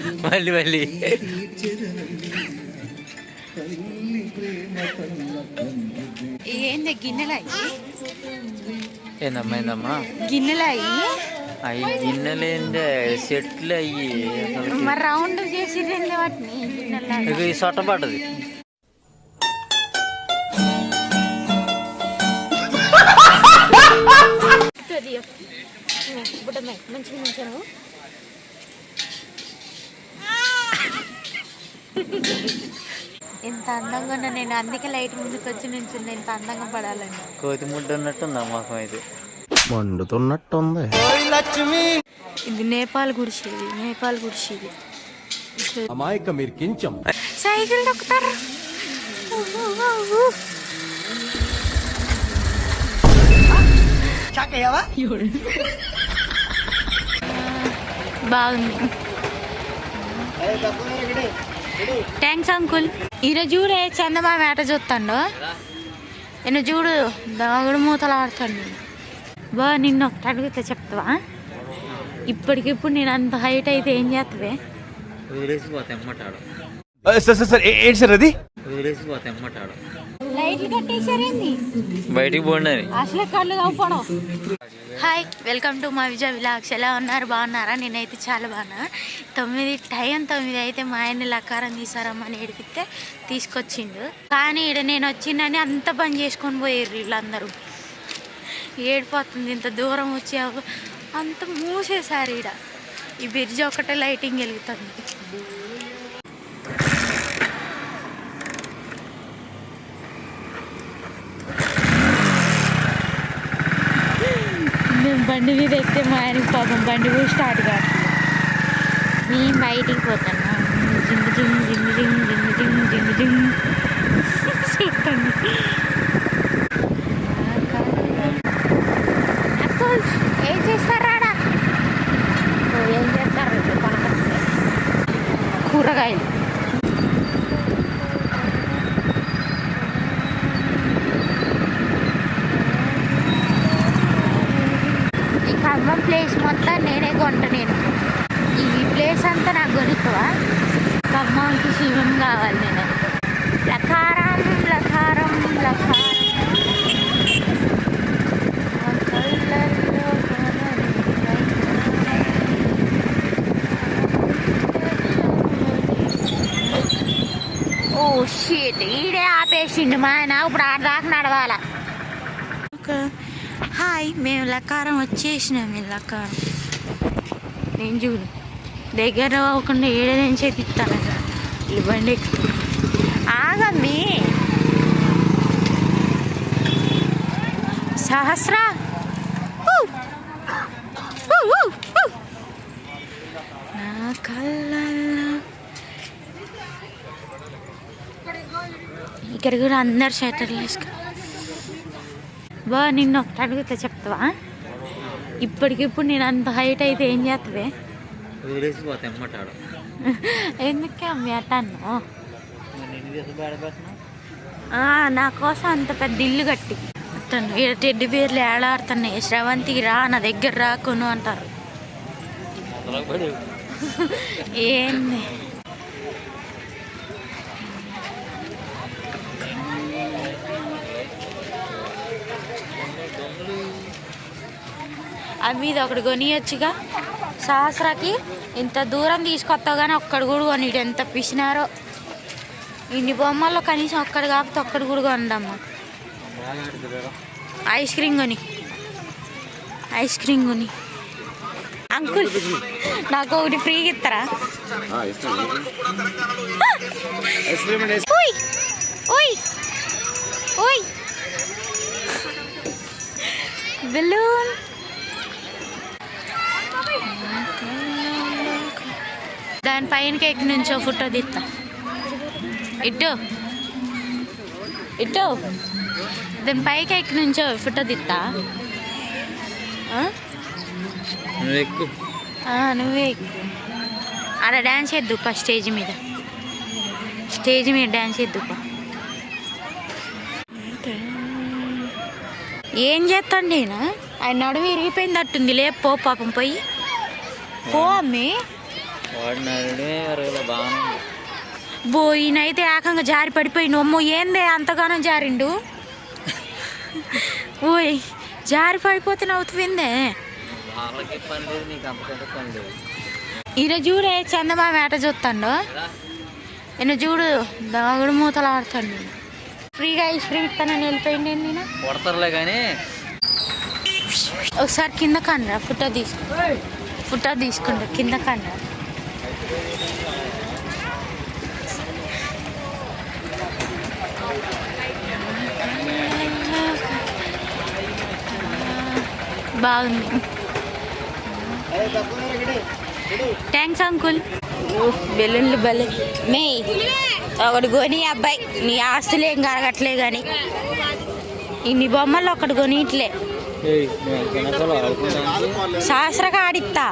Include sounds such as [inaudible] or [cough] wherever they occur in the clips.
[laughs] మళ్ళీ మళ్ళీ. ఏంది గిన్నెలు అయ్యి? ఏందమ్మా ఏందమ్మా? గిన్నెలు అయ్యి? అవి గిన్నెలేందే సెట్లు అయ్యి. మరి రౌండ్ చేసి వాటిని? ఈ సొట్ట పడ్డది. మంచిగా మంచిగా అందంగా ఉన్నా నేను అందుకే లైట్ ముందుకు వచ్చి నుంచి ఎంత అందంగా పడాలని. కోతి ముడ్డ ఉన్నట్టుందా మాకు అయితే మండుతున్నట్టుంది ఇది నేపాల్ గుడిసేది నేపాల్ గుడిసేది అమాయక మీరు కించం. సైకిల్ దొక్కుతారు బాగుంది. థ్యాంక్స్ అంకుల్ ఈరోజు చూడే చందమామ ఏట చూస్తాడు? నేను చూడు దాగుడు మూతలు ఆడుతాడు. బా నిన్ను ఒకటి అడిగితే చెప్తావా? ఇప్పటికిప్పుడు నేను అంత హైట్ అయితే ఏం చేస్తావే? సార్ సార్ ఏంటి సార్ అది? లైట్లు బయటికి పోండి అసలే కళ్ళు హాయ్ వెల్కమ్ టు మా విజయ విలాక్స్. ఎలా ఉన్నారు? బాగున్నారా? నేనైతే చాలా బాగున్నా. తొమ్మిది టైం తొమ్మిది అయితే మా ఆయన్ని లకారం తీసారమ్మని ఏడిపిస్తే తీసుకొచ్చిండు. కానీ ఈడ నేను వచ్చిందని అంత పని చేసుకొని పోయారు వీళ్ళందరూ. ఏడిపోతుంది ఇంత దూరం వచ్చి అంత మూసేశారు ఈడ. ఈ బ్రిడ్జ్ ఒకటే లైటింగ్ వెలుగుతుంది మేము బండి మీద ఎక్కితే మా ఆయనకి పాపం బండి కూడా స్టార్ట్ కాదు మేము బయటికి పోతాను జింగ్ జింగ్ జింగ్ జింగ్ జింగ్ జింగ్ జింగ్ జింగ్. అంకుల్, ఏం చేస్తారా ఏం చేస్తారు? కూరగాయలు ఈ ఖమ్మం ప్లేస్ మొత్తం నేనే కొంట నేను ఈ ప్లేస్ అంతా నాకు కొనుక్కవా ఖమ్మంకి శివం కావాలి నేను లకారం లకారం లకారం ఆ కళ్ళల్లో ఓ షీట్ ఈడే ఆపేసిండు మా ఆయన. ఇప్పుడు ఆడ దాకా నడవాల. హాయ్ మేము లకారం వచ్చేసినాం లకారం. నేను చూడు. దగ్గర అవ్వకుండా ఏడే నేను చేపిస్తాను బండి ఎక్కు. ఆగమ్మి. సహస్ర. ఇక్కడ కూడా అందరు షటర్లు వేసుకో. బా నిన్ను ఒకటి అడిగితే చెప్తావా? ఇప్పటికిప్పుడు నేను అంత హైట్ అయితే ఏం చేస్తావే ఎందుకే అమ్మి బాడపెట్టినా నా కోసం అంత పెద్ద ఇల్లు కట్టి. టెడ్డి బీర్లు ఏలాడుతున్నాయి. శ్రవంతికి రా నా దగ్గర రాకును అంటారు. [laughs] ఏంది? అది మీద ఒకటి కొనియొచ్చుగా. సహస్రకి ఇంత దూరం తీసుకొస్తావు కానీ ఒక్కడు కూడా కొనిడు ఎంత పిసినారో. ఇన్ని బొమ్మల్లో కనీసం ఒక్కడు కాకపోతే ఒక్కడు కూడా కొనడమ్మా. ఐస్ క్రీమ్ కొని. ఐస్ క్రీమ్ కొని. అంకుల్ నాకు ఒకటి ఫ్రీగా ఇస్తారా ఓయ్ ఓయ్ ఓయ్. బెలూన్. దాని పైన కేక్ నుంచో ఫోటో తీస్తా ఇటు. ఇటు. దాని పైకి ఎక్కి నుంచో ఫోటో తీస్తా? నువ్వు ఎక్కు. ఆడ డ్యాన్స్ చేద్దుపా స్టేజ్ మీద. స్టేజ్ మీద డ్యాన్స్ చేద్దుపా ఏం చేస్తాను నేను ఆయన నడుము విరిగిపోయింది అట్టుంది లే పో పాపం పోయి. పో అమ్మి. బో ఈయనైతే ఏకంగా జారి పడిపోయి అమ్మో ఏందే అంతగానం జారిండు? ఓయ్ జారి పడిపోతే నవ్వుతుందే ఈయన చూడే చందమామ ఏట చూస్తాడు? ఈయన చూడు దాగుడు మూతలు ఆడుతాడు. ఫ్రీగా ఈ ఫ్రీ ఇస్తానని వెళ్ళిపోయింది నేను కొడతారులే కానీ ఒకసారి కింద కండ్రా ఫోటో తీసుకో. ఫోటో తీసుకుంటా కింద కండ్రా బాగుంది. థ్యాంక్స్ అంకుల్ బెలూన్లు భలే. మే ఒకటి కొని అబ్బాయి నీ ఆస్తులు ఏం కరగట్లే కానీ ఇన్ని బొమ్మలు ఒకటి వెనకాల ఆడుకోవడానికి శాస్త్రక ఆడిస్తా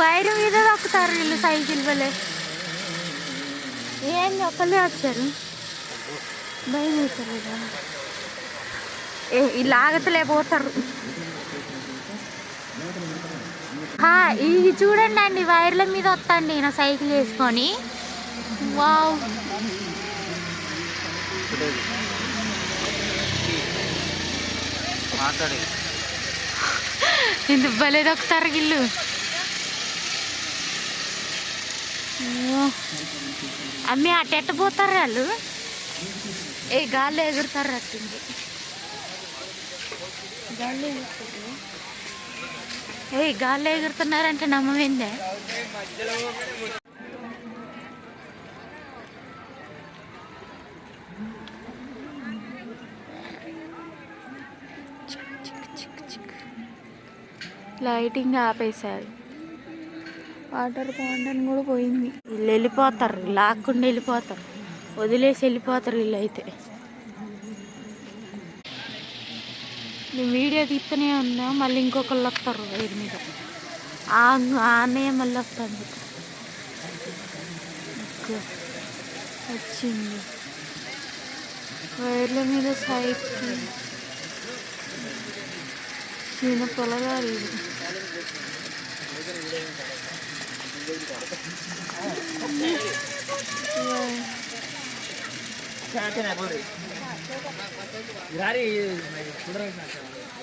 వైరు మీద తొక్కుతారు వీళ్ళు సైకిల్ వల్లే ఏం ఒక్కలే వచ్చారు? భయం అవుతారు కదా. ఏ వీళ్ళు ఆగతలే పోతారు ఇది చూడండి అండి వైర్ల మీద వస్తండి నా సైకిల్ వేసుకొని. వావ్. ఇంత భలే దొక్కుతారు గిల్లు అమ్మి అటు ఎట్ట పోతారు వాళ్ళు? ఏ గాల్లో ఎగురుతారు అట్టింది గాల్లో ఎగురుతారు? ఏ గాల్లో ఎగురుతున్నారంటే నమ్మమైందే లైటింగ్ ఆపేశారు. వాటర్ ఫౌంటైన్ కూడా పోయింది. వీళ్ళు వెళ్ళిపోతారు లాక్కుండా వెళ్ళిపోతారు. వదిలేసి వెళ్ళిపోతారు వీళ్ళు అయితే. నేను వీడియో తీస్తూనే ఉన్నా మళ్ళీ ఇంకొకళ్ళు వస్తారు వైర్ మీద. ఆ ఆ అన్నయ్య మళ్ళీ వస్తాను వచ్చింది. వైర్ల మీద సైకిల్. చిన్న పొలగాలి. ఇది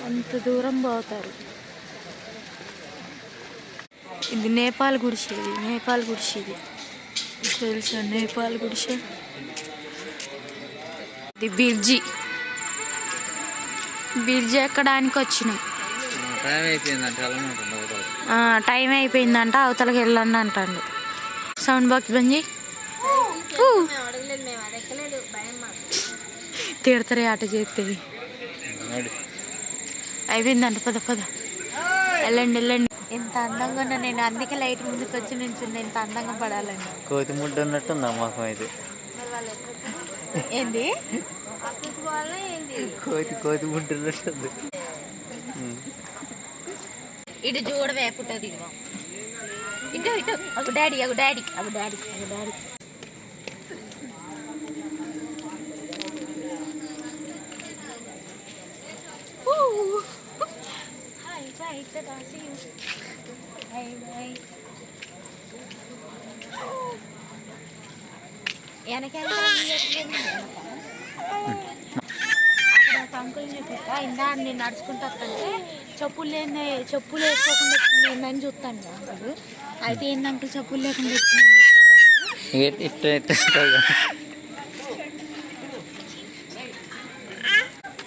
అంత దూరం పోతారు. ఇది నేపాల్ గుడిసె ఇది నేపాల్ గుడిసె ఇది. తెలుసా నేపాల్ గుడిసె? ఇది బిర్జి. బిర్జి ఎక్కడానికి వచ్చినాం. టైం అయిపోయిందంటే టైం అయిపోయిందంట అవతలకి వెళ్ళండి అంటాడు. సౌండ్ బాక్స్ ఊ. తిడతారే ఆట చేస్తే. నడు. అయిపోయిందంట పద పద. వెళ్ళండి వెళ్ళండి. ఎంత అందంగా ఉన్నా నేను అందుకే లైట్ ముందుకు వచ్చి నించున్నా ఇంత అందంగా పడాలని. కోతి ముడ్డు ఉన్నట్టుంది అమ్మకం అయితే? ఏంది? కోతి కోతి ముడ్డు ఉన్నట్టుంది. ఇటు చూడవే ఫోటో దిగుదాం ఇటు ఇటు ఒక డాడీ ఒక డాడీ ఒక డాడీ ఒక డాడీ హాయ్ వెనకాల అక్కడ ఒక అంకుల్ చూపిస్తా ఇందా నేను నడుచుకుంటూ వస్తుంటే చెప్పులు లేని చెప్పులు వేసుకోకుండా వచ్చింది. ఏందని చూస్తాను అంకుల్ అయితే ఏంది అంకుల్ చెప్పులు లేకుండా ఇట్ట.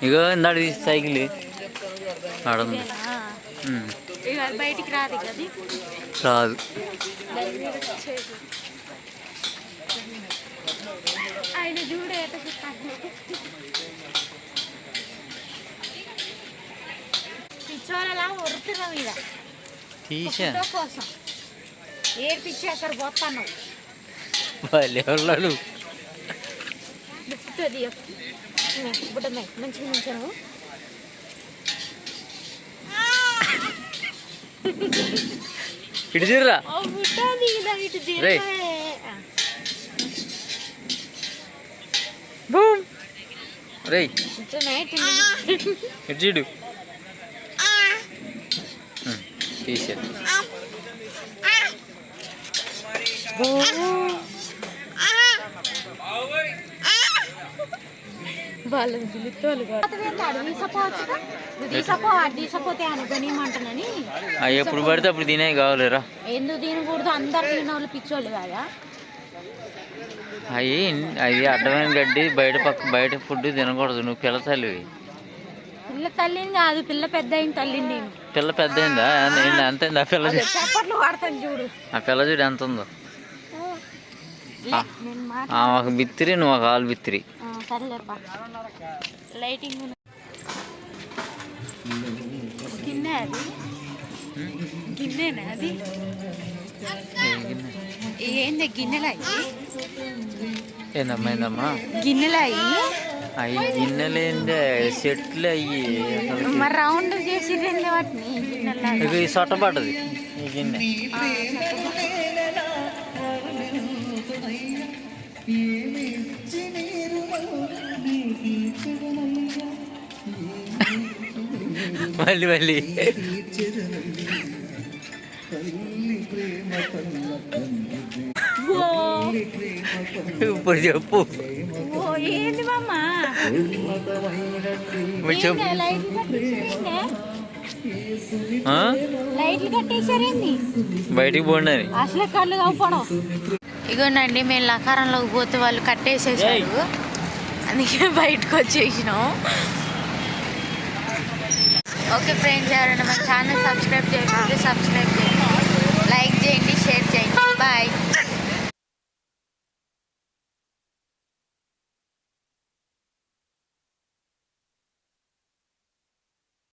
ఇగో ఇందాడు సైకిల్. ఆడుంది "ఆ, ఉమ్. ఇక బయటికి రాదు కదా రాదు. ఆయన చూడ పిచ్చోళ్ళలా వరుతున్నాం మీద. తీసా కోసం. ఏడిపించేసారు పోతాను వాళ్ళే దియ బుడ్డమ్మాయి మంచిగా ఇటు దిగుదా ఇటు. బూమ్. రేయ్. ఇటు చూడు తీసా వాళ్ళని పిలుస్తోళ్ళు తీసుకపోవచ్చు తీసపో తీసపోతే అనుకోనిమంటానని అవి ఎప్పుడు పడితే అప్పుడు తినే కావాలిరా. ఎందుకు తినకూడదు? అందరు తిన వాళ్ళు పిచ్చోళ్ళు కదా? అవి అవి అడ్డమైన గడ్డి బయట పక్క బయట ఫుడ్ తినకూడదు. నువ్వు పిల్ల తల్లివి. పిల్ల తల్లిని కాదు పిల్ల పెద్ద అయిన తల్లిని నేను పిల్ల పెద్ద అయిందా అయింది ఆ పిల్ల చూడు. ఆ పిల్ల చూడు ఎంత ఉందో ఒక బిత్తిరి నువ్వు ఒక ఆలు బిత్తిరి. లైటింగ్ ఏందమ్మా ఏందమ్మా? గిన్నెలు అవి గిన్నెలేందే చెట్లు అయ్యి అసలు మరి రౌండ్ చేసి వాటిని గిన్నెలా ఇక ఈ సొట్ట పడ్డది ఈ గిన్నె మళ్ళీ మళ్ళీ ఇప్పుడు చెప్పు ఓ ఏంది మామ? లైట్లు బయటికి పోండి అసలే కళ్ళు కావడం ఇగోనండి మేము లకారంలోకి పోతే వాళ్ళు కట్టేసేసారు అందుకే బయటకు వచ్చేసినాం. ఓకే ఫ్రెండ్స్ ఎవరైనా మన ఛానల్ సబ్స్క్రైబ్ చేయకపోతే సబ్స్క్రైబ్ చేయండి. లైక్ చేయండి షేర్ చేయండి. బాయ్.